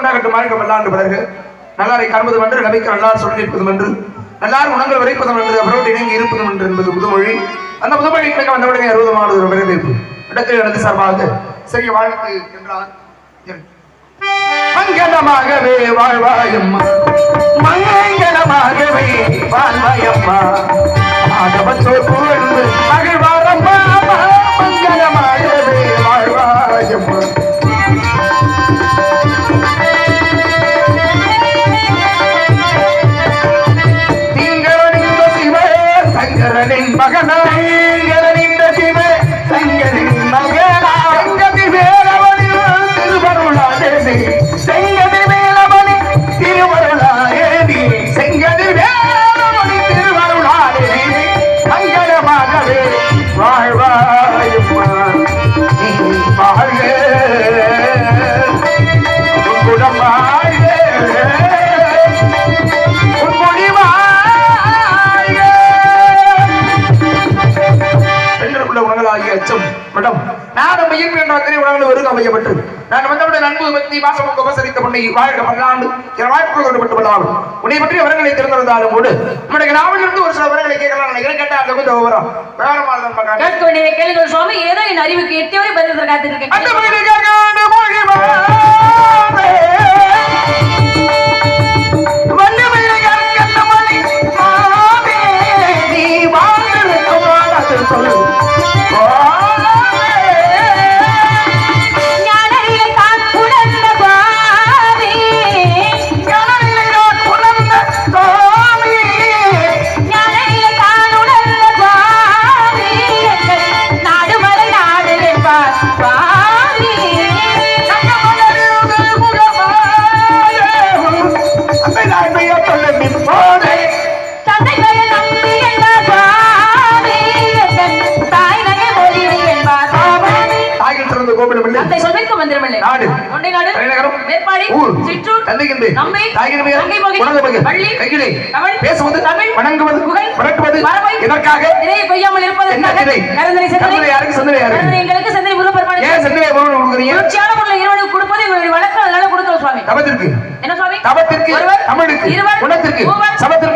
உண்டாகட்டும். மார்க்கம் அல்லாண்டு பிறகு நல்லாரை காண்பதும் என்று நம்பிக்கை நல்லார் சொல்லி இருப்பதும் என்று நல்லார் உணங்கள் உரைப்பதும் என்று அவரோடு இணங்கி இருப்பதும் என்று என்பது புதுமொழி. அந்த புதுமொழி கிடைக்க வந்தவுடனே அறுபதுமானது ஒரு வரவேற்பு. இடத்தில் நடந்து சார்பாக சரி வாழ்த்து என்றார் மங்களமாகவே வாழ்வாயம்மா. மங்களமாகவே வாழ்வாயம்மா. மாதவத்தோர் புகழ்ந்து மகிழ்வா பெண்களுக்குள்ள உணங்களாகிய அச்சம் மடம் நானும் மயில் என்ற அத்தனை உணவுகள் ஒரு அமையப்பட்டு நான் வந்தவுடன் அன்பு பக்தி வாசம் உபசரித்த பொண்ணை வாழ்க பல்லாண்டு என் வாய்ப்புகள் பல்லாண்டு உன்னை பற்றி வரங்களை திறந்திருந்தாலும் கூட நம்முடைய நாவலில் இருந்து ஒரு சில வரங்களை கேட்கலாம். நினைக்கிறேன் கேட்டா அந்த கொஞ்சம் விவரம் கேட்க வேண்டியதை கேளுங்கள் சுவாமி. ஏதோ என் அறிவுக்கு எட்டியவரை பதில் அந்த காத்திருக்கேன் ஊர். சிற்றூர் பெயர். பள்ளி பேசுவது வணங்குவது புகழ் புரட்டுவது கொய்யாமல் இருப்பது செந்தனை யாருக்கு, செந்தனை யாருக்கு? எங்களுக்கு செந்தனை முருகப்பெருமானுக்கு. ஏன் கொடுக்குறீங்க இறைவனுக்கு கொடுப்பது எங்களுடைய வழக்கம் அதனால கொடுக்கிறோம் சுவாமி தவத்திற்கு என்ன சுவாமி தவத்திற்கு ஒருவர், தமிழுக்கு குணத்திற்கு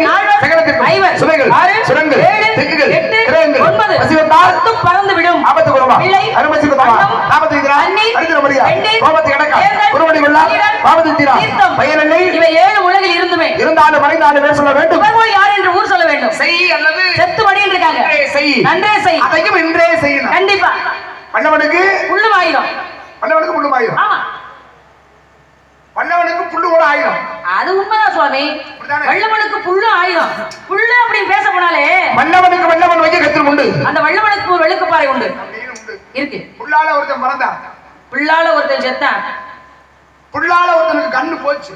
நால்வர், சகலத்திற்கு ஐவர், சுவைகள் ஆறு, தெக்குகள் கிரகங்கள் ஒன்பது, வசிவத்தால் பத்தும் பறந்து விடும் ஆபத்து அருமசி குறவா அன்னம், ஆபத்து தீரா தண்ணீர், அரித்திர மடியா கோபத்து கடக்கா கொள்ளா? ஆபத்து தீரா? பயனில்லை? இவை ஏழு உலகில் இருந்துமே. இருந்தாலும் மறைந்தாலும் பேர் சொல்ல வேண்டும். புகழ்மொழி யார் என்று ஊர் சொல்ல வேண்டும். செய் அல்லது செத்து மடின்னு இருக்காங்க செய். நன்றே செய். அதையும் இன்றே செய்யணும் கண்டிப்பா. ஆயுதம் பல்லவனுக்கு புல்லு ஆயுதம் ஆமா. பல்லவனுக்கு புல்லு கூட ஆயுதம் அது உண்மைதான் சுவாமி? வல்லவனுக்கு புல்லு ஆயுதம் புல்லு அப்படின்னு பேச போனாலே மன்னவனுக்கு மன்னவன் வைக்க கத்திரம் உண்டு. அந்த வல்லவனுக்கு ஒரு வெளுக்குப்பாறை உண்டு. இருக்கு. புல்லால ஒருத்தன் பிறந்தான் புல்லால ஒருத்தன் செத்தான் புல்லால ஒருத்தனுக்கு கண்ணு போச்சு.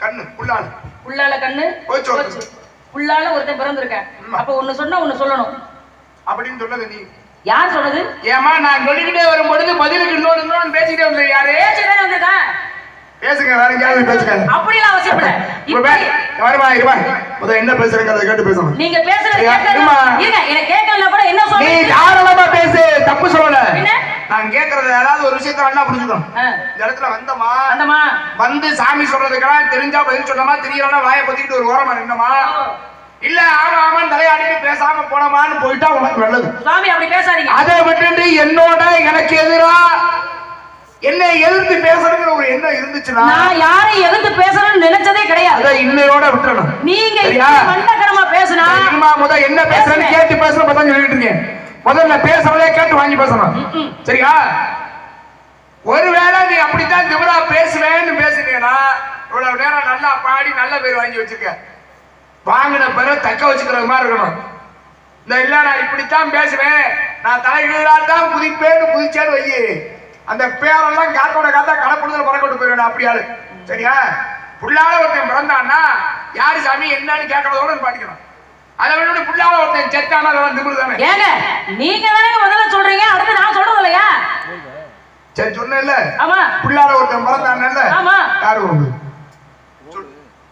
கண்ணு புல்லால. புல்லால கண்ணு போச்சு. புல்லால ஒருத்தன் பிறந்திருக்கான். அப்ப ஒண்ணு சொன்னா ஒண்ணு சொல்லணும். அப்படின்னு சொன்னது நீ. யார் சொன்னது? ஏமா நான் சொல்லிக்கிட்டே வரும் பொழுது பதிலுக்கு இன்னொரு இன்னொரு பேசிக்கிட்டே வந்தது யாரு? பேச்சுதானே வந்திருக்கான் பேசுங்க வேற எங்கேயாவது பேசுங்க. அப்படிலாம் அவசியம் இல்ல இப்ப வருமா இருமா? முதல்ல என்ன பேசுறேங்கிறத கேட்டு பேசணும் நீங்க பேசுறது கேட்கல இருமா. இருங்க எனக்கு கேட்கலனா கூட என்ன நீ சொல்றீங்க? தாராளமா பேசு தப்பு சொல்லல? நான் கேக்குறது ஏதாவது ஒரு விஷயத்த வேணா புரிஞ்சுக்கணும். இந்த இடத்துல வந்தமா அந்தமா வந்து சாமி சொல்றதுக்கெல்லாம் தெரிஞ்சா பதில் சொன்னமா தெரியலன்னா வாயை பத்திக்கிட்டு ஒரு ஓரமா நின்னமா இல்ல ஆமா ஆமான்னு தலையாடிட்டு பேசாம போனமான்னு போயிட்டா உனக்கு நல்லது. சுவாமி அப்படி பேசாதீங்க. அதை விட்டுட்டு என்னோட எனக்கு எதிரா என்னை எதிர்த்து பேசணுங்கிற ஒரு எண்ணம் இருந்துச்சுன்னா நான் யாரை எதிர்த்து பேசணும்னு நினைச்சதே கிடையாது. அதை இன்னையோட விட்டுறணும். நீங்க மண்டகரமா பேசுனா தெரியுமா முத என்ன பேசுறேன்னு பேசுறேன். கேட்டு பேசுற பதான் சொல்லிட்டு இருக்கேன். முதல்ல பேசுறதே கேட்டு வாங்கி பேசணும். சரியா? ஒருவேளை நீ அப்படித்தான் திமிரா பேசுவேன்னு பேசுனீங்கன்னா இவ்வளவு நேரம் நல்லா பாடி நல்ல பேர் வாங்கி வச்சிருக்க. வாங்கின பிறகு தக்க வச்சுக்கிறது மாதிரி இருக்கணும். இந்த இல்ல நான் இப்படித்தான் பேசுவேன். நான் தலைகீழா தான் குதிப்பேன்னு குதிச்சேன்னு வை அந்த பேரெல்லாம் காத்தோட காத்தா கடப்புடுதல் பறக்கொண்டு போயிடுவேன் அப்படியாரு சரியா? புள்ளால ஒருத்தன் பிறந்தான்னா யாரு சாமி என்னன்னு கேட்கறதோட பாட்டிக்கணும் அதை விட புள்ளால ஒருத்தன் செத்தானா அதெல்லாம் திமிரு தானே? ஏங்க நீங்க தானே முதல்ல சொல்றீங்க அடுத்து நான் சொல்றது இல்லையா சரி சொன்னேன்ல. ஆமா. புள்ளால ஒருத்தன் பிறந்தான்ல ஆமா. யாரு உனக்கு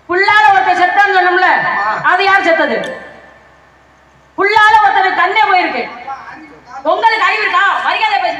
புல்லால ஒருத்தன் செத்தான்னு சொன்னோம்ல ஆமா. அது யார் செத்தது புல்லால ஒருத்தனுக்கு கண்ணே போயிருக்கு உங்களுக்கு அறிவு இருக்கா மரியாதை பேச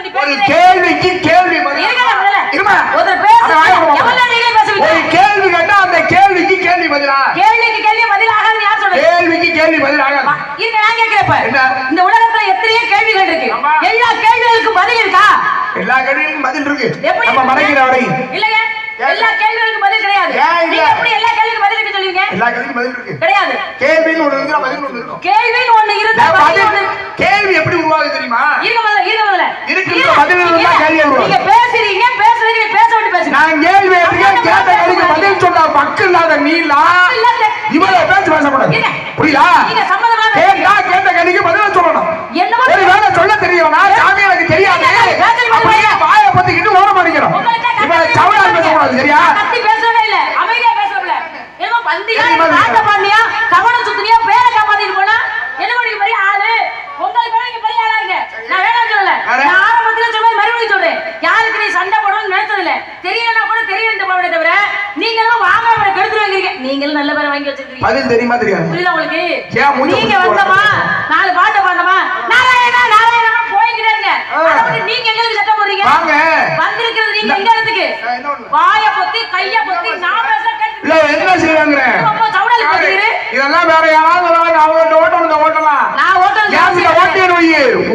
ஒரு கேட்கிறேன். கேள்விக்கு கேள்வி பதில். இருங்க, முதல்ல. இருமா. ஒருத்தர் பேச- அட, வாயை மூடு. எவ்வளவு நேரம் நீங்களே பேசுவீங்க? ஒரு கேள்வி கேட்டா அந்த கேள்விக்கு கேள்வி பதிலா கேள்விக்கு கேள்வி பதில் ஆகாதுன்னு யார் சொல்றது? கேள்விக்கு கேள்வி பதில் ஆகாது வா, இருங்க, நான். என்ன? இந்த உலகத்துல எத்தனையோ கேள்விகள் இருக்கு. எல்லா கேள்விகளுக்கும் பதில் இருக்கா எல்லா கேள்விக்கும் பதில் இருக்கு நம்ம மறைக்கிற வரை இல்லைங்க எல்லா கேள்விகளுக்கும் பதில் கிடையாது? நீங்க எப்படி எல்லா கேள்விக்கும் பதில் இருக்கு சொல்லுவீங்க எல்லா கேள்விக்கும் பதில் இருக்கு. கிடையாது. கேள்வின்னு ஒண்ணு இருந்தா பதில் ஒண்ணு இருக்கும். கேள்வின்னு ஒண்ணு இருந்தா பதில் ஒண்ணு கேள்வி எப்படி உருவாகுது தெரியுமா? இருங்க முதல்ல இருங்க முதல்ல. இருங்க. பதில் இருந்தா கேள்வி வருவாங்க. நீங்க பேசுறீங்க பேசுறீங்க பேச விட்டு பேசுங்க நான் கேள்வி கேட்கிறேன் கேட்ட கேள்விக்கு பதில் சொன்னா பக்கு இல்லாத நீலா இல்லாத. இவ்வளவு பேச்சு பேசக்கூடாது இருங்க. புரியுதா நீங்க சம்மதமா கேட்டா கேட்ட கேள்விக்கு பதில் சொல்லணும் என்னமோ ஒரு வேலை சொல்ல தெரியும்னா சாமி எனக்கு தெரியாது பேசுறீங்க. அப்படியே வாயை பத்திக்கிட்டு ஓட மாட்டேங்கிறோம் உங்கள்ட்ட இப்ப கத்தி சவடா பேசக்கூடாது சரியா நான் கத்தி பேசவே இல்ல அமைதியா பேசல என்னமோ பந்தியா சரி, மாதிரி நாட்ட பாண்டியா கவனம் சுத்தினியா பேரை காப்பாத்திட்டு போனா என்ன பண்ணி பெரிய ஆளு உங்களுக்கு வேணா நீங்க பெரிய ஆளாங்க நான் வேணாம் சொல்லல வேற? நான் ஆரம்பத்துல சொன்னது மறுபடியும் சொல்றேன் யாருக்கு நீ சண்டை போடணும்னு நினைச்சது இல்ல தெரியலனா கூட தெரியல போவதே தவிர நீங்களும் வாங்க அவரை கெடுத்து வைக்கிறீங்க நீங்களும் நல்ல பேரை வாங்கி வச்சிருக்கீங்க பதில் தெரியுமா தெரியாது புரியல உங்களுக்கு ஏன் மூஞ்ச நீங்க பிடிச்சு வந்தமா போடுற? நாலு பாட்டை பாண்டமா நாராயணா நாராயணா போய்கிட்டே இருங்க ஆ. அதை விட்டு நீங்க எங்களுக்கு சட்டம் போடுறீங்க வாங்க வந்திருக்கிறது நீங்க எங்க இடத்துக்கு ஆ, என்ன ஒண்ணு? வாய பொத்தி கைய பொத்தி நான் இல்ல என்ன போட்டுக்கிறேன் இதெல்லாம் வேற யாராவது வருவாங்க அவங்க ஓட்டம் இந்த ஓட்டலாம் நான் ஓட்டல் ஏன் இந்த ஓட்டியர் வை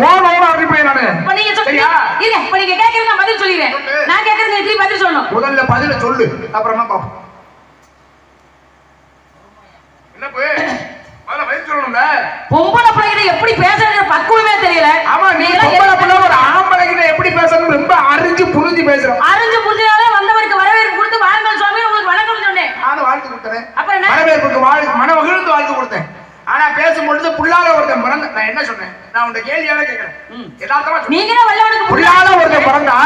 ஓட ஓட அப்படி போய் நானு. இப்ப நீங்க சொல்லுங்க இருங்க இப்ப நீங்க கேக்குறது நான் பதில் சொல்லிடுறேன். நான் கேக்குறது திருப்பி பதில் சொல்லணும். முதல்ல பதில சொல்லு. அப்புறமா பாப்போம்? என்ன போய்? முதல்ல பதில் சொல்லணும்ல. பொம்பளை பிள்ளைகிட்ட எப்படி பேசுறது பக்குவமே தெரியல. ஆமா நீ பொம்பளை பிள்ளை ஒரு கிட்ட எப்படி பேசணும் ரொம்ப அறிஞ்சு புரிஞ்சு பேசுறோம் அறிஞ்சு புரிஞ்சதாலே வந்தவருக்கு வரவேற்பு கொடுத்து வாருங்கள் சுவாமி உங்களுக்கு வணக்கம் சொன்னேன். நானும் வாழ்த்து கொடுத்தேன் அப்புறம் என்ன? வரவேற்புக்கு வாழ் மன மகிழ்ந்து வாழ்த்து கொடுத்தேன். ஆனா பேசும்பொழுது புள்ளால ஒருத்தன் பிறந்த நான் என்ன சொன்னேன்? நான் உன்ட கேள்வியால கேட்கிறேன் ம். யதார்த்தமா சொன்னேன். நீங்க தான் வல்லவனுக்கு புள்ளால ஒருத்தன் பிறந்தா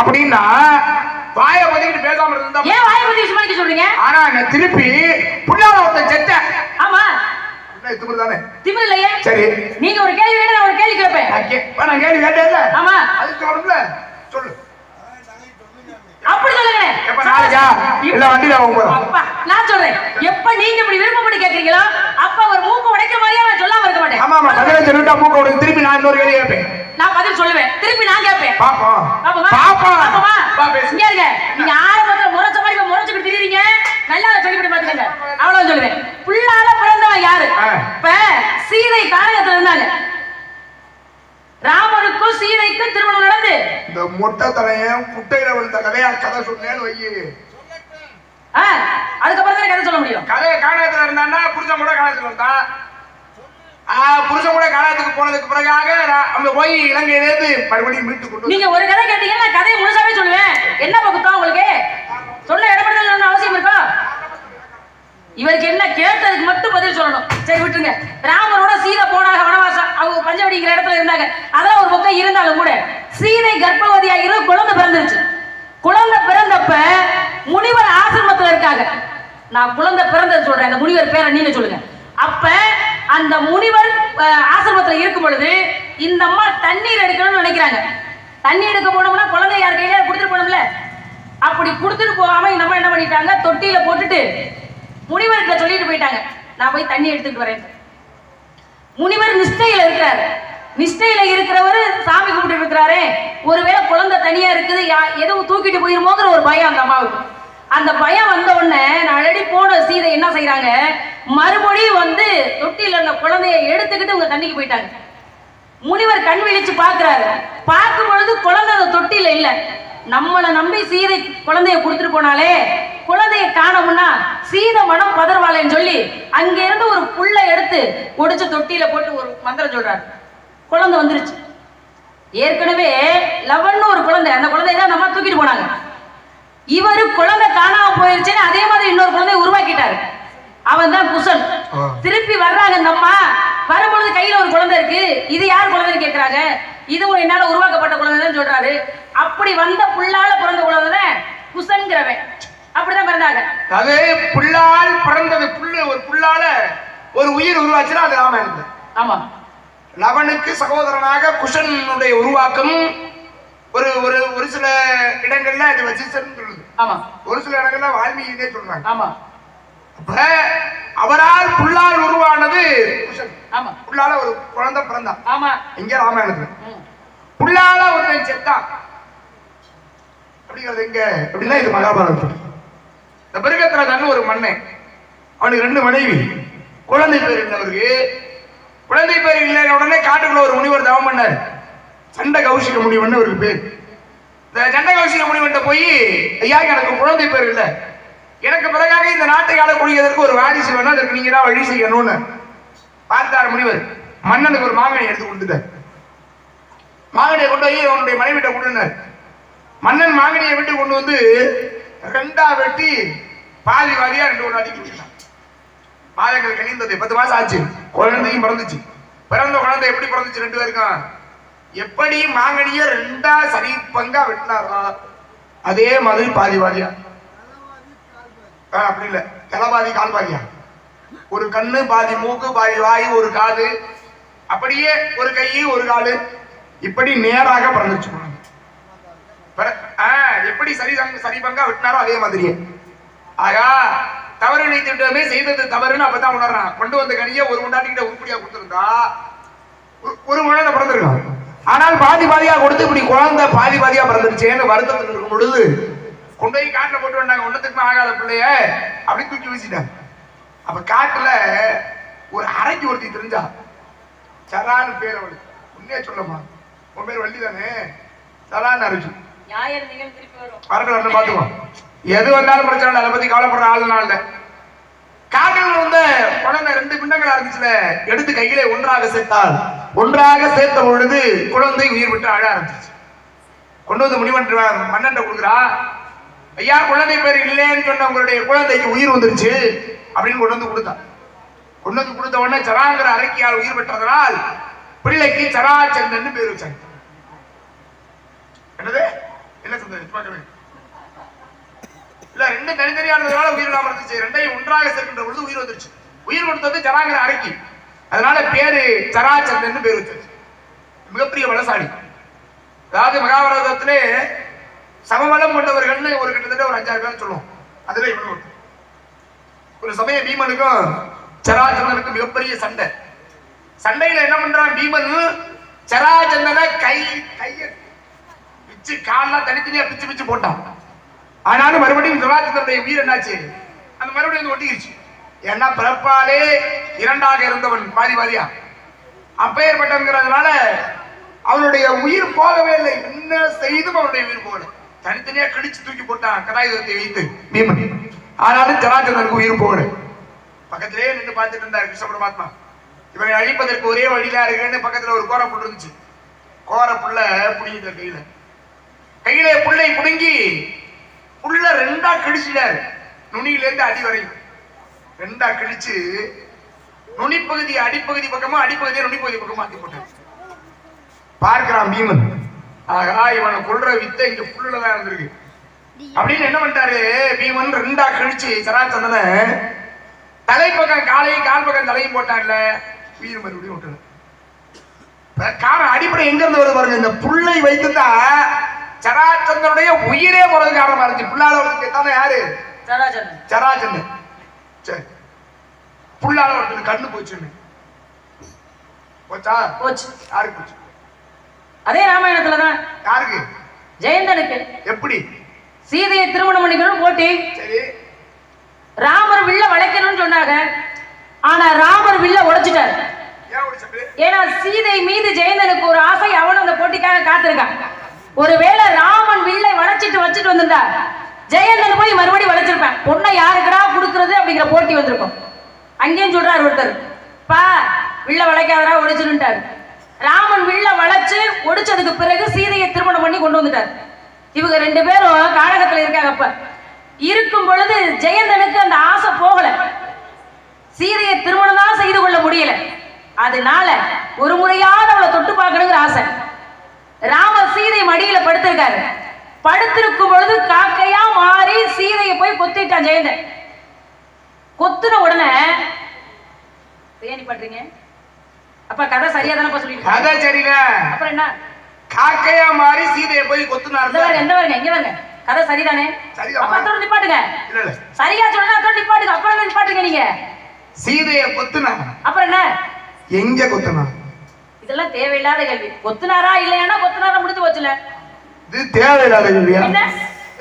அப்படின்னா வாயை ஒதுக்கிட்டு பேசாம இருந்தா ஏன் வாய நீங்க சொல்றீங்க? ஆனா அங்க திருப்பி புள்ளால ஒருத்தன் செத்த ஆமா. தானே திமிர் இல்லையே சரி. நீங்க ஒரு கேள்வி கேட்டா நான் ஒரு கேள்வி கேட்பேன். நான் கேள்வி கேட்டேன்ல ஆமா. அதுக்கு சொல்லு. அப்படி சொல்லுங்க எப்ப நாளைக்கா இல்ல வண்டியில போகும்போது அப்பா நான் சொல்றேன். எப்ப நீங்க இப்படி விருப்பப்பட்டு கேக்குறீங்களோ அப்ப ஒரு மூக்கு உடைக்கிற மாதிரியே நான் சொல்லாம இருக்க மாட்டேன். ஆமா ஆமா. பதினஞ்சு ரெண்டா மூக்க உனக்கு திருப்பி நான் இன்னொரு கேள்வி கேட்பேன். நான் பதில் சொல்லுவேன். திருப்பி நான் கேட்பேன். பாப்போம் பாப்போமா? பாப்போம் இங்க இருங்க. நீங்க ஆரம்பத்துல முறைச்ச மாதிரி முறைச்சுக்கிட்டு திரியுறீங்க. நல்லா அதை சொல்லிவிட்டு பாத்துக்கங்க. அவ்வளவு சொல்லுவேன். புல்லால பிறந்தவன் யாரு? இப்ப சீதை கானகத்துல இருந்தாங்க. ராமனுக்கும் சீதைக்கும் திருமணம் நடந்து. இந்த மொட்டை தலையன் குட்டையில விழுந்த கதையா கதை சொன்னேன்னு ஆ, அதுக்கப்புறம் தானே கதை சொல்ல முடியும்? கதையை காணகத்துல இருந்தான்னா புருஷன் கூட காணகத்துல இருந்தான் புருஷன் கூட காணகத்துக்கு போனதுக்கு பிறகாக அங்க போய் இலங்கையிலேருந்து மறுபடியும் மீட்டு கொண்டு நீங்க ஒரு கதை கேட்டீங்கன்னா கதையை முழுசாவே சொல்லுவேன். என்ன பகுத்தம் உங்களுக்கு? சொன்ன இடப்படுதல் அவசியம் இருக்கா? இவருக்கு என்ன கேட்டதுக்கு மட்டும் பதில் சொல்லணும். சரி விட்டுருங்க. ராமரோட சீதை போனாங்க வனவாசம். அவங்க பஞ்சவடிங்கிற இடத்துல இருந்தாங்க. அதெல்லாம் ஒரு பக்கம் இருந்தாலும் கூட சீதை கர்ப்பவதியாகிறது குழந்தை பிறந்துருச்சு. குழந்தை பிறந்தப்ப முனிவர் ஆசிரமத்துல இருக்காங்க. நான் குழந்தை பிறந்தது சொல்றேன். அந்த முனிவர் பேரை நீங்க சொல்லுங்க. அப்ப அந்த முனிவர் ஆசிரமத்தில் ஆசிரமத்துல இருக்கும் பொழுது இந்த அம்மா தண்ணீர் எடுக்கணும்னு நினைக்கிறாங்க. தண்ணி எடுக்க போனோம்னா குழந்தை யார் கையில கொடுத்துட்டு போனோம்ல. அப்படி கொடுத்துட்டு போகாம இந்த அம்மா என்ன பண்ணிட்டாங்க? தொட்டியில போட்டுட்டு முனிவர்கிட்ட சொல்லிட்டு போயிட்டாங்க. நான் போய் தண்ணி எடுத்துட்டு வரேன். முனிவர் நிஷ்டையில இருக்கிறாரு. நிஷ்டையில இருக்கிறவர் சாமி கும்பிட்டு இருக்கிறாரே. ஒருவேளை குழந்தை தனியா இருக்குது யா- எதுவும் தூக்கிட்டு போயிருமோங்கிற ஒரு பயம் அந்த அம்மாவுக்கு. அந்த பயம் வந்த உடனே நான் ஆல்ரெடி போன சீதை என்ன செய்யறாங்க மறுபடியும் வந்து தொட்டியில் அந்த குழந்தைய எடுத்துக்கிட்டு உங்க தண்ணிக்கு போயிட்டாங்க. முனிவர் கண் விழிச்சு பார்க்கிறாரு. பார்க்கும் பொழுது குழந்தை அந்த தொட்டியில இல்லை. நம்மளை நம்பி சீதை குழந்தைய கொடுத்துட்டு போனாலே குழந்தைய காணோம்னா சீதை மனம் பதறுவாளேன்னு சொல்லி அங்க இருந்து ஒரு புல்ல எடுத்து ஒடிச்சு தொட்டியில போட்டு ஒரு மந்திரம் சொல்றாரு. குழந்தை வந்துருச்சு. ஏற்கனவே லவன்னு ஒரு குழந்தை அந்த குழந்தைய தான் நம்ம தூக்கிட்டு போனாங்க. இவரு குழந்தை காணாம போயிருச்சுன்னு அதே மாதிரி இன்னொரு குழந்தைய உருவாக்கிட்டாரு. அவன் தான் குசன். திருப்பி வர்றாங்க இந்த அம்மா வரும்பொழுது கையில ஒரு குழந்தை இருக்கு. இது யார் குழந்தைன்னு கேக்குறாங்க? இதுவும் என்னால உருவாக்கப்பட்ட குழந்தைன்னு சொல்றாரு. அப்படி வந்த புல்லால பிறந்த குழந்தை குசன்கிறவன். அப்படிதான் பிறந்தாங்க. அது புல்லால் பிறந்தது புல்லு ஒரு புல்லால ஒரு உயிர் உருவாச்சுன்னா அது ராமாயணத்துல ஆமா. லவனுக்கு சகோதரனாக குஷனுடைய உருவாக்கம் ஒரு ஒரு ஒரு சில இடங்கள்ல அது வசிஷ்டர்னு சொல்லுது. ஆமா. ஒரு சில இடங்கள்ல வால்மீகினே சொல்றாங்க. ஆமா. அப்ப அவரால் புல்லால் ஆமா. புல்லால ஒரு குழந்தை பிறந்தான். ஆமா. இங்க ராமாயணத்துல. ம். புள்ளால ஒருத்தன் செத்தான். அப்படிங்கிறது எங்க அப்படின்னா இது மகாபாரதம் இந்த மிருகத்திரகன்னு ஒரு மன்னன் அவனுக்கு ரெண்டு மனைவி. குழந்தை பேர் இருந்தவருக்கு குழந்தை பேர் இல்லை உடனே காட்டுக்குள்ள ஒரு முனிவர் தவம் பண்ணார். சண்ட கௌசிக முனிவன் ஒரு பேர். இந்த சண்ட கௌசிக முனிவன்ட்ட போய் ஐயா எனக்கு குழந்தை பேர் இல்லை. எனக்கு பிறகாக இந்த நாட்டை ஆளக்கூடியதற்கு ஒரு வாரிசு வேணும். அதற்கு நீங்க தான் வழி செய்யணும்னு. பார்த்தார் முனிவர். மன்னனுக்கு ஒரு மாங்கனி எடுத்து கொடுத்துட்டார். மாங்கனியை கொண்டு போய் அவனுடைய மனைவிட்ட கொடுனார் மன்னன் மாங்கனியை விட்டு கொண்டு வந்து ரெண்டா வெட்டி பாதி வாரியா ரெண்டு ஒன்று அடிக்கி விட்டான் மாதங்கள் கணிந்தது பத்து மாசம் ஆச்சு. குழந்தையும் பிறந்துச்சு. பிறந்த குழந்தை எப்படி பிறந்துச்சு? ரெண்டு பேருக்கும். எப்படி மாங்கனிய ரெண்டா சரி பங்கா வெட்டினாரா அதே மாதிரி பாதி வாரியா. அப்படி இல்லை. தலைபாதி கால்பாதியா? ஒரு கண்ணு பாதி மூக்கு பாதி வாய் ஒரு காது. அப்படியே ஒரு கை ஒரு காலு இப்படி நேராக பறந்துச்சு எப்படி சரி சங்க- சரி பங்கா வெட்டினாரோ அதே மாதிரியே. ஆகா தவறு நினைத்துட்டோமே செய்தது தவறுன்னு அப்பதான் உணர்றான். கொண்டு வந்த கனியை ஒரு முண்டாட்டிக்கிட்ட உருப்படியா கொடுத்துருந்தா ஒரு- ஒரு பிறந்திருக்கான். ஆனால் பாதி பாதியா கொடுத்து இப்படி குழந்தை பாதி பாதியா பிறந்துருச்சேன்னு வருத்தத்தில் இருக்கும் பொழுது கொண்டு போய் காட்டுல போட்டு வந்தாங்க. ஒன்றத்துக்குமே ஆகாத பிள்ளைய அப்படி தூக்கி வீசிட்டாங்க. அப்ப காட்டுல ஒரு அரைக்கு ஒருத்தி தெரிஞ்சா? சரான்னு பேர் அவளுக்கு. உண்மையா சொல்லமா உன் பேர் வள்ளி தானே சரான்னு வரும். வரட்டு வரணும் பாத்துக்குவோம் எது வந்தாலும் பிரச்சனை இல்லை. அதை பத்தி கவலைப்படுற ஆள் நான் இல்ல. காட்டில் வந்த குழந்தை ரெண்டு பிண்டங்களா இருந்துச்சுல எடுத்து கையிலே ஒன்றாக சேர்த்தால் ஒன்றாக சேர்த்த பொழுது குழந்தை உயிர் விட்டு அழ ஆரம்பிச்சிச்சு கொண்டு வந்து முனிவன் மன்னன் கொடுக்குறா. ஐயா குழந்தை பேர் இல்லைன்னு சொன்ன உங்களுடைய குழந்தைக்கு உயிர் வந்துருச்சு அப்படின்னு கொண்டு வந்து கொடுத்தான் கொண்டு வந்து கொடுத்த உடனே சராங்கிற அரக்கியால் உயிர் பெற்றதனால் பிள்ளைக்கு சராச்சந்தன் பேர் வச்சாங்க. என்னது? என்ன சந்தேகம்? இல்ல ரெண்டு தனித்தனியானதுனால உயிர் இல்லாம இருந்துச்சு. ரெண்டையும் ஒன்றாக சேர்க்கின்ற பொழுது உயிர் வந்துருச்சு. உயிர் கொடுத்தது சராங்கிற அரக்கி அதனால பேரு சராச்சந்தன் பேர் வச்சிருச்சு மிகப்பெரிய வளசாலி அதாவது மகாபாரதத்திலே சமபலம் கொண்டவர்கள்னு ஒரு கிட்டத்தட்ட ஒரு அஞ்சாறு பேர் சொல்லுவோம். அதுவே இவனு ஒரு சமயம் பீமனுக்கும் சராச்சந்தனுக்கும் மிகப்பெரிய சண்டை. சண்டையில என்ன பண்றான் பீமன்? சராச்சந்தனை கை கைய பிச்சு கால்லாம் தனித்தனியா பிச்சு பிச்சு போட்டான். ஆனாலும் மறுபடியும் சராச்சந்தனுடைய உயிர் என்னாச்சு? அந்த மறுபடியும் வந்து ஒட்டிக்கிச்சு. ஏன்னா பிறப்பாலே இரண்டாக இருந்தவன் பாதி பாதியா. அப்பேற்பட்டவங்கிறதுனால அவனுடைய உயிர் போகவே இல்லை. என்ன செய்தும் அவனுடைய உயிர் போகலை. தனித்தனியா கிழிச்சு தூக்கி போட்டான் கதாயுதத்தை வைத்து பீமன் ஆனாலும் ஜராஜனருக்கு உயிர் போகல. பக்கத்திலேயே நின்று பார்த்துட்டு இருந்தார் கிருஷ்ண பரமாத்மா. இவனை அழிப்பதற்கு ஒரே வழியில இருக்குன்னு பக்கத்துல ஒரு கோர புல் இருந்துச்சு. கோர புள்ள புடிங்கிட்ட கையில. கையில புள்ளை புடுங்கி புள்ள ரெண்டா கிழிச்சிட்டாரு நுனியில இருந்து அடி வரையும். ரெண்டா கிழிச்சு நுனிப்பகுதி அடிப்பகுதி பக்கமா அடிப்பகுதியை நுனிப்பகுதி பக்கமா மாத்தி போட்டார். பார்க்கிறான் பீமன். ஆகா இவனை கொல்ற வித்தை இங்க புல்லுல தான் இருந்திருக்கு. அப்படின்னு என்ன பண்ணிட்டாரு? பீமன் ரெண்டா கிழிச்சு சராச்சந்தன தலைப்பக்கம் காலையும் கால் பக்கம் தலையும் போட்டான்ல உயிர் மறுபடியும் இப்ப காரணம் அடிப்படை எங்க இருந்து வருது பாருங்க இந்த புல்லை வைத்துதான் சராச்சந்தனுடைய உயிரே போறது காரணமா இருந்துச்சு. புல்லால தானே யாரு? சராச்சந்திரன் சராச்சந்தன் சரி புல்லால ஒருத்தருக்கு கண்ணு போச்சுன்னு. போச்சா? போச்சு. யாருக்கு போச்சு? அதே ராமாயணத்துல தான் யாருக்கு? ஜெயந்தனுக்கு. எப்படி? சீதையை திருமணம் பண்ணிக்கணும் போட்டி. ராமர் வில்ல வளைக்கணும்னு சொன்னாங்க. ஆனா ராமர் வில்ல உடைச்சிட்டாரு. ஏன்னா சீதை மீது ஜெயந்தனுக்கு ஒரு ஆசை அவனும் அந்த போட்டிக்காக காத்திருக்கான். ஒருவேளை ராமன் வில்லை வளைச்சிட்டு வச்சுட்டு வந்திருந்தா ஜெயந்தன் போய் மறுபடியும் வளைச்சிருப்பேன். பொண்ணை யாருக்குடா கொடுக்கறது அப்படிங்கிற போட்டி வந்திருக்கும். அங்கேயும் சொல்றாரு ஒருத்தர். பா வில்ல வளைக்காதடா ஒடிச்சிருந்தாரு ராமன் வில்ல வளைச்சு பிறகு சீதையை திருமணம் பண்ணி கொண்டு வந்துட்டார். இவங்க ரெண்டு பேரும் காடகத்துல இருக்காங்க அப்ப. இருக்கும் பொழுது ஜெயந்தனுக்கு அந்த ஆசை போகல. சீதையை திருமணம் தான் செய்து கொள்ள முடியல. அதனால ஒரு முறையாவது அவளை தொட்டு பார்க்கணுங்கிற ஆசை. ராம சீதை மடியில படுத்திருக்காரு. படுத்திருக்கும் பொழுது காக்கையா மாறி சீதையை போய் கொத்திட்டான் ஜெயந்தன். கொத்துன உடனே ஏன் பண்றீங்க? அப்ப கதை சரியா தானே சொல்லிட்டு கதை சரியில்ல. அப்புறம் என்ன? காக்கையா மாறி சீதையை போய் இந்த கொத்துனாரு வருங்க இந்த வருங்க இங்க வருங்க கதை சரிதானே. அப்ப அதோட நிப்பாட்டுங்க. இல்ல இல்ல. சரியா சொன்னா அதோட நிப்பாட்டுங்க. அப்புறம் நிப்பாட்டுங்க நீங்க? சீதையை கொத்துனா அப்புறம் என்ன? எங்க கொத்துனா இதெல்லாம் தேவையில்லாத கேள்வி. கொத்துனாரா இல்லையானா கொத்துனாரா முடிஞ்சு போச்சுல. இது தேவையில்லாத கேள்வியா? என்ன?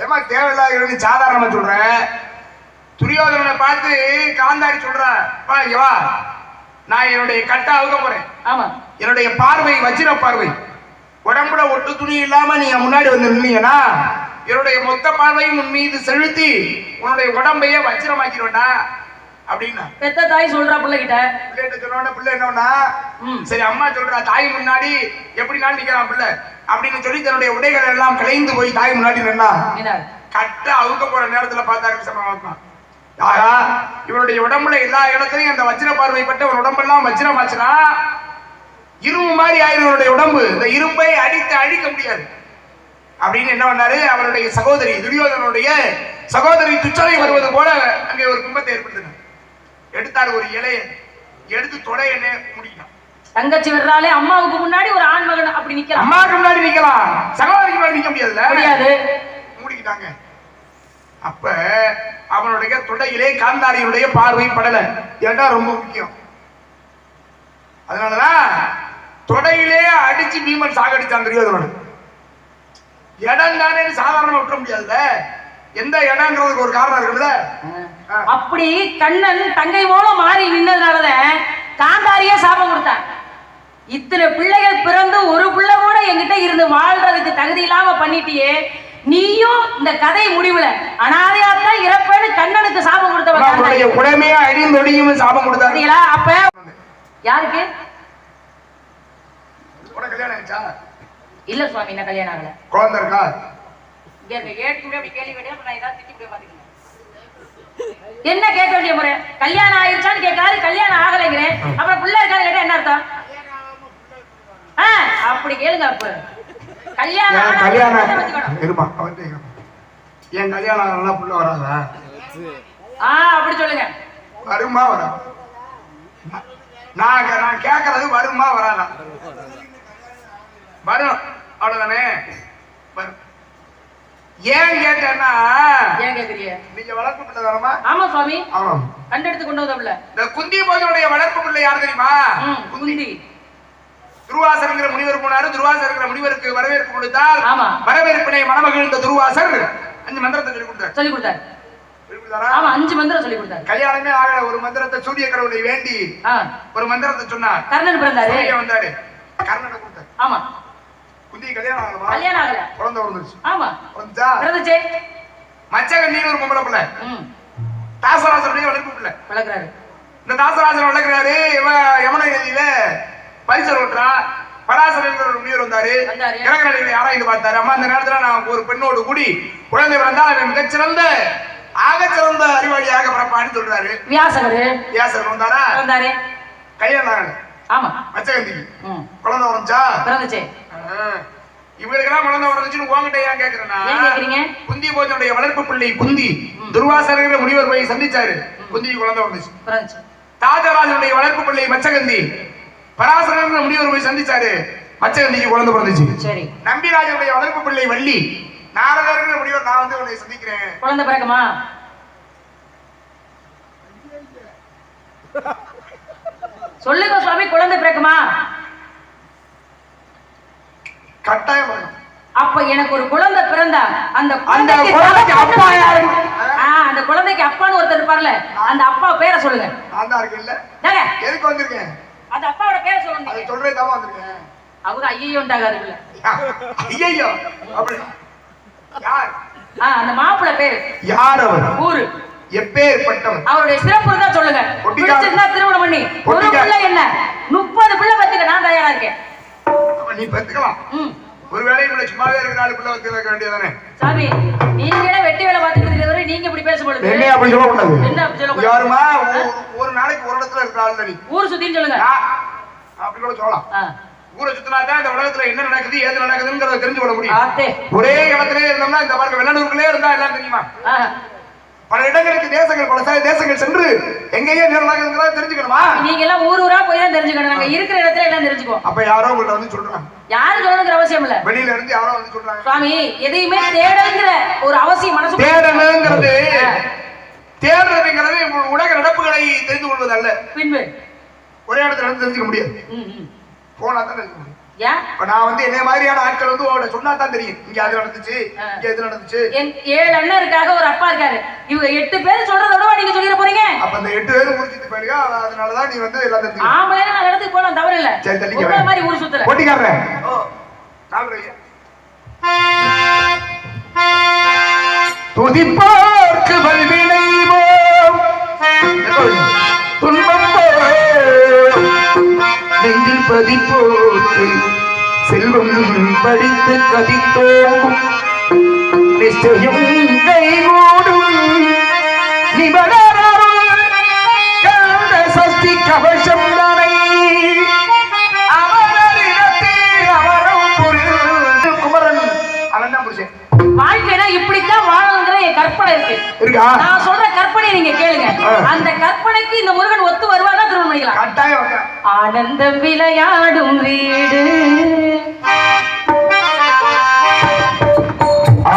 ஏமா தேவையில்லாத கேள்வி சாதாரணமா சொல்றேன் துரியோதனனை பார்த்து காந்தாரி சொல்றேன் வா இங்க வா. நான் என்னுடைய கட்டை அவுக்க போறேன். ஆமா. என்னுடைய பார்வை வஜ்ர பார்வை. உடம்புல ஒட்டு துணி இல்லாம நீங்க முன்னாடி வந்து நின்னீங்கன்னா என்னுடைய மொத்த பார்வையும் உன் மீது செலுத்தி உன்னுடைய உடம்பையே வஜ்ரமாக்கிடுவேண்டா அப்படின்னா. பெத்த தாய் சொல்றா பிள்ளைகிட்ட. பிள்ளைகிட்ட சொன்னோட பிள்ளை என்னன்னா சரி அம்மா சொல்றா தாய் முன்னாடி எப்படினாலும் நிக்கிறான் பிள்ளை அப்படின்னு சொல்லி தன்னுடைய உடைகள் எல்லாம் கலைந்து போய் தாய் முன்னாடி நின்னா. கட்ட அவுக்க போற நேரத்துல பார்த்தாரு சமமா ஆகா இவனுடைய உடம்புல எல்லா இடத்துலயும் அந்த வஜ்ர பார்வைப்பட்ட ஒரு உடம்பெல்லாம் வஜ்ரமாச்சுன்னா இரும்பு மாதிரி ஆயிரும் இவனுடைய உடம்பு. இந்த இரும்பை அடித்து அழிக்க முடியாது. அப்படின்னு என்ன பண்ணாரு? அவருடைய சகோதரி துரியோதனனுடைய சகோதரி துச்சலை வருவது போல அங்கே ஒரு கும்பத்தை ஏற்படுத்தினார். எடுத்தார் ஒரு இலையை எடுத்து தொடைய முடிக்கலாம் தங்கச்சி வர்றாலே அம்மாவுக்கு முன்னாடி ஒரு ஆண் மகன் அப்படி நிக்கிறான். அம்மாவுக்கு முன்னாடி நிக்கலாம். சகோதரிக்கு முன்னாடி நிக்க முடியாதுல்ல? முடியாது. மூடிக்கிட்டாங்க. அப்ப அவனுடைய தொடையிலே காந்தாரியனுடைய பார்வை படல. ஏன்னா ரொம்ப முக்கியம்? அதனாலதான் தொடையிலே அடிச்சு பீமன் சாகடிச்சான் துரியோதனன். இடம் தானே சாதாரணமா விட்டுற முடியாதுல்ல? எந்த இடம்ன்றதுக்கு ஒரு காரணம் இருக்குல்ல அப்படி கண்ணன் தங்கை போல மாறி நின்னதுனாலதான் காந்தாரியே சாபம் கொடுத்தான். இத்தனை பிள்ளைகள் பிறந்து ஒரு பிள்ளை கூட என்கிட்ட இருந்து வாழ்றதுக்கு தகுதி இல்லாம பண்ணிட்டியே. நீயும் இந்த கதை முடிவுல அனாதையாத்தான் இறப்பேன்னு கண்ணனுக்கு சாபம் கொடுத்தவன் காந்தாரி. அவனுடைய உடமையா அழிந்தொடியும் சாபம் கொடுத்தாரு. அப்ப யாருக்கு? இல்ல சுவாமி என்ன கல்யாணம் ஆகல. குழந்தை இருக்கா? இங்க இருக்க ஏட்டு அப்படி கேள்வி கேட்டா அப்புறம் நான் ஏதாவது திட்டி போய் பாத்துக்கணும் என்ன கேட்க வேண்டிய முறை? கல்யாணம் ஆயிருச்சான்னு கேட்காரு கல்யாணம் ஆகலைங்கிறேன். அப்புறம் பிள்ளை இருக்கான்னு கேட்டா என்ன அர்த்தம்? ஆ, அப்படி கேளுங்க அப்ப. என் கல்யாணம் பத்திக்கணும். இருமா கேட்கணும். என் கல்யாணம் ஆகலன்னா புள்ள வராதா? ஆ அப்படி சொல்லுங்க. வருமா வரா? நான் நான் கேட்கறது வருமா வராதா? வரும் அவ்வளவுதானே? வரும். ஏன் கேட்டேன்னா ஏன் கேக்குறீங்க? நீங்க வளர்ப்பு பிள்ளை தானமா ஆமா சுவாமி. ஆமாம். கண்டெடுத்து கொண்டு வந்தோம்ல இந்த குந்தி போதனுடைய வளர்ப்பு பிள்ளை யார் தெரியுமா? குந்தி. துருவாசருங்கிற முனிவர் போனாரு. துருவாசருங்கிற முனிவருக்கு வரவேற்பு கொடுத்தால் ஆமா. வரவேற்பினை மணமகிழ்ந்த துருவாசர் அஞ்சு மந்திரத்தை சொல்லி கொடுத்தார். சொல்லி கொடுத்தாரு? ஆமா அஞ்சு மந்திரம் சொல்லி கொடுத்தாரு. கல்யாணமே ஆகல. ஒரு மந்திரத்தை சூரிய கடவுளை வேண்டி ஒரு மந்திரத்தை சொன்னார். கர்ணன் பிறந்தாரு. சூரியன் வந்தாரு. கர்ணனை கொடுத்தாரு. ஆமா. குந்தி கல்யாணம் ஆகலமா கல்யாணம் ஆகல. குழந்தை வந்துருச்சு ஆமா. பிறந்துச்சே? ஒரு பொம்பளை பிள்ளை. தாசராசனுடைய வளர்ப்பு பிள்ளை. வளர்க்குறாரு. இந்த தாசராசன் வளர்க்கிறாரு. இவன் யமுனை நதியில பரிசல் ஓட்டுறா. பராசரங்கிற ஒரு முனிவர் வந்தாரு. வந்தாரு. கிழக்கு நதியில ஆராய்ந்து பார்த்தாரு. அம்மா இந்த நேரத்துல நான் ஒரு பெண்ணோடு கூடி குழந்தை பிறந்தால் அவன் மிகச்சிறந்த ஆகச்சிறந்த அறிவாளியாக பிறப்பான்னு சொல்றாரு. வியாசகரு. வியாசர் வந்தாரா? பிறந்தாரு கல்யாணம் ஆமா. மச்சகந்திக்கு. குழந்தை வந்துச்சா பிறந்துச்சே. இவருக்கெல்லாம் குழந்தை வந்துச்சுன்னு உங்ககிட்ட ஏன் கேக்குறேன்னா குந்தி போஜனுடைய வளர்ப்பு பிள்ளை குந்தி. துர்வாசருங்கிற முனிவர் போய் சந்திச்சாரு. குந்திக்கு குழந்தை வந்துச்சு தாஜராஜனுடைய வளர்ப்பு பிள்ளை மச்சகந்தி. பராசரங்கிற முனிவர் போய் சந்திச்சாரு. மச்சகந்திக்கு குழந்தை பிறந்துச்சு. சரி. நம்பிராஜனுடைய வளர்ப்பு பிள்ளை வள்ளி. நாரதர்ங்கிற முனிவர் நான் வந்து உன்னை சந்திக்கிறேன். குழந்தை பிறக்குமா? சொல்லுங்க சுவாமி குழந்தை பிறக்குமா? கட்டாயம். அப்ப எனக்கு ஒரு குழந்தை பிறந்தா அந்த அந்த குழந்தைக்கு அப்பா யாரு? அந்த குழந்தைக்கு அப்பான்னு ஒருத்தர் இருப்பார்ல அந்த அப்பா பேரை சொல்லுங்க. நான் தான் இருக்கேன் இல்ல எதுக்கு வந்திருக்கேன்? அந்த அப்பாவோட பேரை அதை சொல்லுங்க சொல்றே தான் வந்திருக்கேன். அவங்க ஐயோண்டாங்க அதுக்குள்ள ஐயோ அப்படி யார்? அந்த மாப்பிள்ளை பேரு. யார் அவர்? ஊரு. எப்பேற்பட்டவர்? அவருடைய சிறப்பு இருந்தா சொல்லுங்க. பிடிச்சிருந்தா திருமணம் பண்ணி. ஒரு பிள்ளை என்ன? முப்பது பிள்ளை பத்துக்க நான் தயாரா இருக்கேன். நீ பெத்துக்கலாம். ம். ஒரு வேலையும் இல்லை சும்மாவே இருக்கிற ஆளு பிள்ளை வச்சு வைக்க வேண்டியதானே சாமி நீங்களே வெட்டி வேலை இருக்கிறவரை நீங்க இப்படி பேச பொழுது என்ன அப்படி சொல்லக்கூடாது என்ன அப்படி சொல்லக்கூடாது? யாருமா? ஆள் நீ. ஊர் சுத்தின்னு சொல்லுங்க. அப்படி கூட சொல்லலாம். ஊரை சுத்தினா தான் இந்த உலகத்துல என்ன நடக்குது ஏது நடக்குதுங்கிறத தெரிஞ்சு கொள்ள முடியும். ஒரே இடத்திலே இருந்தோம்னா இந்த பாருங்க வெள்ளனூருக்குள்ளே இருந்தா எல்லாம் தெரியுமா? பல இடங்களுக்கு தேசங்கள் பல தேசங்கள் சென்று எங்கேயே என்ன நடக்குதுங்கிறத தெரிஞ்சுக்கணுமா? நீங்க எல்லாம் ஊர் ஊரா போய் தான் தெரிஞ்சுக்கணும். நாங்க இருக்கிற இடத்துல எல்லாம் தெரிஞ்சுக்குவோம்? அப்ப யாரோ உங்கள்ட்ட வந்து சொல்றாங்க யாரும் சொல்லணுங்கிற அவசியம் இல்ல. வெளியில இருந்து யாரோ வந்து சொல்றாங்க. சுவாமி எதையுமே தேடங்கிற ஒரு அவசியம் மனசு தேடணுங்கிறது தேடுறதுங்கிறது உ- உலக நடப்புகளை தெரிந்து கொள்வது அல்ல. ஒரே இடத்துல இருந்து தெரிஞ்சுக்க முடியாது. போனா தான் இருக்க முடியும். இப்ப நான் வந்து என்னைய மாதிரியான ஆட்கள் வந்து அவட சொன்னா தான் தெரியும். இங்க அது நடந்துச்சு இங்க நடந்துச்சு. என் ஏழு அண்ணன் இருக்காக ஒரு அப்பா இருக்காரு. இவங்க எட்டு பேர் சொல்றத விடவா நீங்க சொல்லிட போறீங்க? அப்ப அந்த எட்டு பேரும் முடிச்சிட்டு போயிருக்க அதனாலதான் நீ வந்து எல்லாம் தெரிஞ்சுக்க. நான் இடத்துக்கு போலாம் தவறு இல்ல. சரி, தள்ளிக்க. மாதிரி ஊர் சுத்தல. போட்டிக்காரன் ஓ. நாலு துதிப்போர்க்கு வல்வினைவோம் துன்பம் போம் நெஞ்சில் பதிப்போர்க்கு செல்வம் படித்து கதித்தோம் நிச்சயம் கைகூடும். நிபடரும் சஷ்டி கவசம் தான். கற்பனை இருக்கு இருக்கா நான் சொல்ற கற்பனை நீங்க கேளுங்க. அந்த கற்பனைக்கு இந்த முருகன் ஒத்து வருவானா திருமணம் பண்ணிக்கலாம் கட்டாயம். ஆனந்தம் விளையாடும் வீடு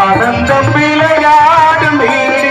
ஆனந்தம் விளையாடும் வீடு.